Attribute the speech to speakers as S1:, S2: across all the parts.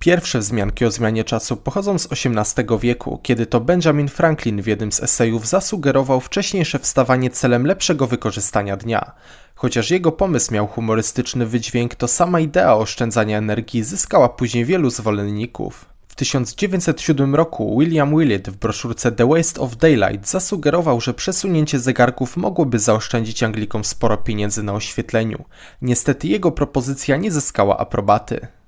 S1: Pierwsze wzmianki o zmianie czasu pochodzą z XVIII wieku, kiedy to Benjamin Franklin w jednym z esejów zasugerował wcześniejsze wstawanie celem lepszego wykorzystania dnia. Chociaż jego pomysł miał humorystyczny wydźwięk, to sama idea oszczędzania energii zyskała później wielu zwolenników. W 1907 roku William Willett w broszurce The Waste of Daylight zasugerował, że przesunięcie zegarków mogłoby zaoszczędzić Anglikom sporo pieniędzy na oświetleniu. Niestety jego propozycja nie zyskała aprobaty.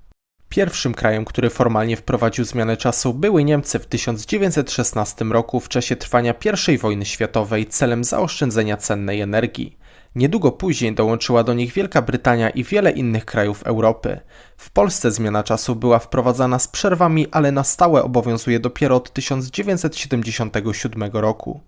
S1: Pierwszym krajem, który formalnie wprowadził zmianę czasu, były Niemcy w 1916 roku w czasie trwania I wojny światowej celem zaoszczędzenia cennej energii. Niedługo później dołączyła do nich Wielka Brytania i wiele innych krajów Europy. W Polsce zmiana czasu była wprowadzana z przerwami, ale na stałe obowiązuje dopiero od 1977 roku.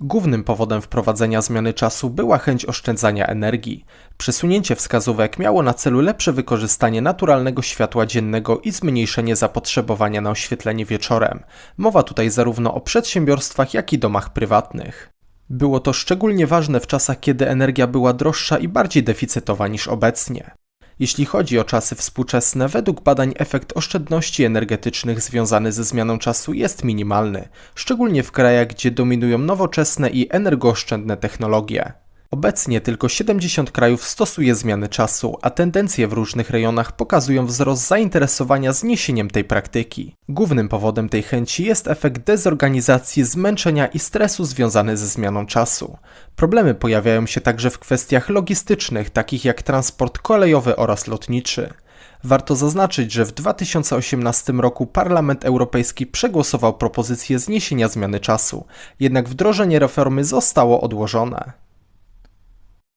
S1: Głównym powodem wprowadzenia zmiany czasu była chęć oszczędzania energii. Przesunięcie wskazówek miało na celu lepsze wykorzystanie naturalnego światła dziennego i zmniejszenie zapotrzebowania na oświetlenie wieczorem. Mowa tutaj zarówno o przedsiębiorstwach, jak i domach prywatnych. Było to szczególnie ważne w czasach, kiedy energia była droższa i bardziej deficytowa niż obecnie. Jeśli chodzi o czasy współczesne, według badań efekt oszczędności energetycznych związany ze zmianą czasu jest minimalny, szczególnie w krajach, gdzie dominują nowoczesne i energooszczędne technologie. Obecnie tylko 70 krajów stosuje zmiany czasu, a tendencje w różnych rejonach pokazują wzrost zainteresowania zniesieniem tej praktyki. Głównym powodem tej chęci jest efekt dezorganizacji, zmęczenia i stresu związany ze zmianą czasu. Problemy pojawiają się także w kwestiach logistycznych, takich jak transport kolejowy oraz lotniczy. Warto zaznaczyć, że w 2018 roku Parlament Europejski przegłosował propozycję zniesienia zmiany czasu, jednak wdrożenie reformy zostało odłożone.